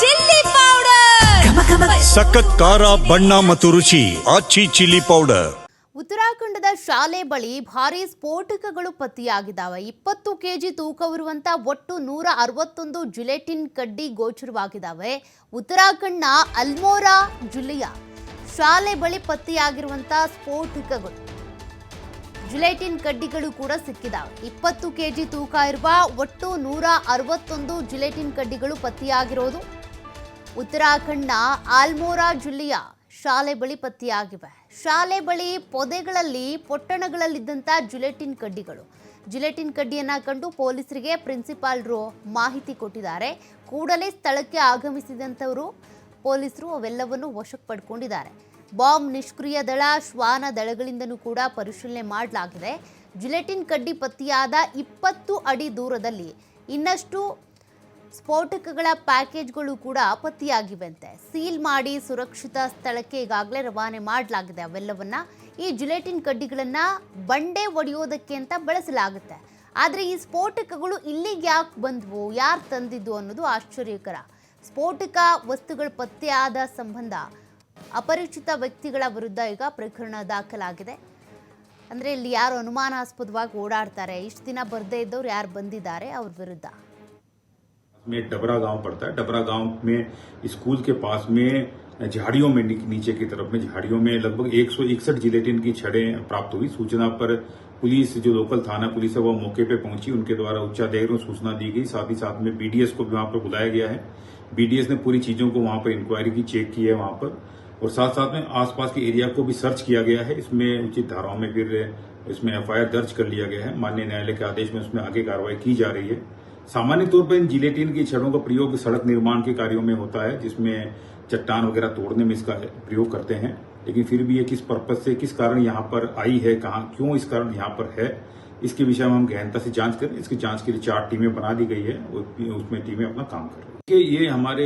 Chilli powder. ಸಖತ್ ಖಾರ ಬಣ್ಣ ಮತ್ತು ರುಚಿ ಆಚಿ ಚಿಲ್ಲಿ ಪೌಡರ್. ಉತ್ತರಾಖಂಡದ ಶಾಲೆ ಬಳಿ ಭಾರಿ ಸ್ಫೋಟಕಗಳು ಪತ್ತೆಯಾಗಿದ್ದಾವೆ. ಇಪ್ಪತ್ತು ಕೆಜಿ ತೂಕವಿರುವಂಥ ಒಟ್ಟು ನೂರ ಅರವತ್ತೊಂದು ಜುಲೆಟಿನ್ ಕಡ್ಡಿ ಗೋಚರವಾಗಿದ್ದಾವೆ. ಉತ್ತರಾಖಂಡ್ನ ಅಲ್ಮೋರಾ ಜಿಲ್ಲೆಯ ಶಾಲೆ ಬಳಿ ಪತ್ತೆಯಾಗಿರುವಂಥ ಸ್ಫೋಟಕಗಳು. ಜಿಲೆಟಿನ್ ಕಡ್ಡಿಗಳು ಕೂಡ ಸಿಕ್ಕಿದಾವೆ ಇಪ್ಪತ್ತು ಕೆಜಿ ತೂಕ ಇರುವ ಒಟ್ಟು ನೂರ ಅರವತ್ತೊಂದು ಜಿಲೆಟಿನ್ ಕಡ್ಡಿಗಳು ಪತ್ತೆಯಾಗಿರೋದು. ಉತ್ತರಾಖಂಡ್ನ ಆಲ್ಮೋರಾ ಜಿಲ್ಲೆಯ ಶಾಲೆ ಬಳಿ ಪತ್ತೆಯಾಗಿವೆ. ಶಾಲೆ ಬಳಿ ಪೊದೆಗಳಲ್ಲಿ ಪೊಟ್ಟಣಗಳಲ್ಲಿದ್ದಂಥ ಜುಲೆಟಿನ್ ಕಡ್ಡಿಗಳು. ಜುಲೆಟಿನ್ ಕಡ್ಡಿಯನ್ನು ಕಂಡು ಪೊಲೀಸರಿಗೆ ಪ್ರಿನ್ಸಿಪಾಲ್ರು ಮಾಹಿತಿ ಕೊಟ್ಟಿದ್ದಾರೆ. ಕೂಡಲೇ ಸ್ಥಳಕ್ಕೆ ಆಗಮಿಸಿದಂಥವರು ಪೊಲೀಸರು ಅವೆಲ್ಲವನ್ನು ವಶಕ್ಕೆ ಪಡ್ಕೊಂಡಿದ್ದಾರೆ. ಬಾಂಬ್ ನಿಷ್ಕ್ರಿಯ ದಳ ಶ್ವಾನ ದಳಗಳಿಂದಲೂ ಕೂಡ ಪರಿಶೀಲನೆ ಮಾಡಲಾಗಿದೆ. ಜಿಲೆಟಿನ್ ಕಡ್ಡಿ ಪತ್ತೆಯಾದ ಇಪ್ಪತ್ತು ಅಡಿ ದೂರದಲ್ಲಿ ಇನ್ನಷ್ಟು ಸ್ಫೋಟಕಗಳ ಪ್ಯಾಕೇಜ್ಗಳು ಕೂಡ ಪತ್ತೆಯಾಗಿವೆಂತೆ. ಸೀಲ್ ಮಾಡಿ ಸುರಕ್ಷಿತ ಸ್ಥಳಕ್ಕೆ ಈಗಾಗಲೇ ರವಾನೆ ಮಾಡಲಾಗಿದೆ. ಅವೆಲ್ಲವನ್ನ ಈ ಜಿಲೆಟಿನ್ ಕಡ್ಡಿಗಳನ್ನ ಬಂಡೆ ಒಡೆಯೋದಕ್ಕೆ ಅಂತ ಬಳಸಲಾಗುತ್ತೆ. ಆದರೆ ಈ ಸ್ಫೋಟಕಗಳು ಇಲ್ಲಿಗೆ ಯಾಕೆ ಬಂದವು, ಯಾರು ತಂದಿದ್ದು ಅನ್ನೋದು ಆಶ್ಚರ್ಯಕರ. ಸ್ಫೋಟಕ ವಸ್ತುಗಳು ಪತ್ತೆಯಾದ ಸಂಬಂಧ ಅಪರಿಚಿತ ವ್ಯಕ್ತಿಗಳ ವಿರುದ್ಧ ಈಗ ಪ್ರಕರಣ ದಾಖಲಾಗಿದೆ ಅಂದರೆ ಇಲ್ಲಿ ಯಾರು ಅನುಮಾನಾಸ್ಪದವಾಗಿ ಓಡಾಡ್ತಾರೆ ಇಷ್ಟು ದಿನ ಬರದೇ ಇದ್ದವ್ರು ಯಾರು ಬಂದಿದ್ದಾರೆ ಅವ್ರ ವಿರುದ್ಧ में डबरा गांव पड़ता है डबरा गांव में स्कूल के पास में झाड़ियों में नी- नीचे की तरफ में झाड़ियों में लगभग एक सौ इकसठ जिलेटिन की छड़ें प्राप्त हुई सूचना पर पुलिस जो लोकल थाना पुलिस है वो मौके पे पहुंची उनके द्वारा उच्चाधिकारियों को सूचना दी गई साथ ही साथ में बीडीएस को भी वहां पर बुलाया गया है बीडीएस ने पूरी चीजों को वहां पर इंक्वायरी की चेक की है वहां पर और साथ साथ में आसपास के एरिया को भी सर्च किया गया है। इसमें उचित धाराओं में फिर, इसमें एफआईआर दर्ज कर लिया गया है। माननीय न्यायालय के आदेश में उसमें आगे कार्रवाई की जा रही है। सामान्य तौर पर इन जिलेटिन की छड़ों का प्रयोग सड़क निर्माण के कार्यों में होता है, जिसमें चट्टान वगैरह तोड़ने में इसका प्रयोग करते हैं। लेकिन फिर भी ये किस पर्पज से, किस कारण यहाँ पर आई है, कहाँ, क्यों इस कारण यहाँ पर है, इसके विषय में हम गहनता से जाँच करें। इसकी जाँच के लिए चार टीमें बना दी गई है उसमें टीमें अपना काम कर रही है। ये हमारे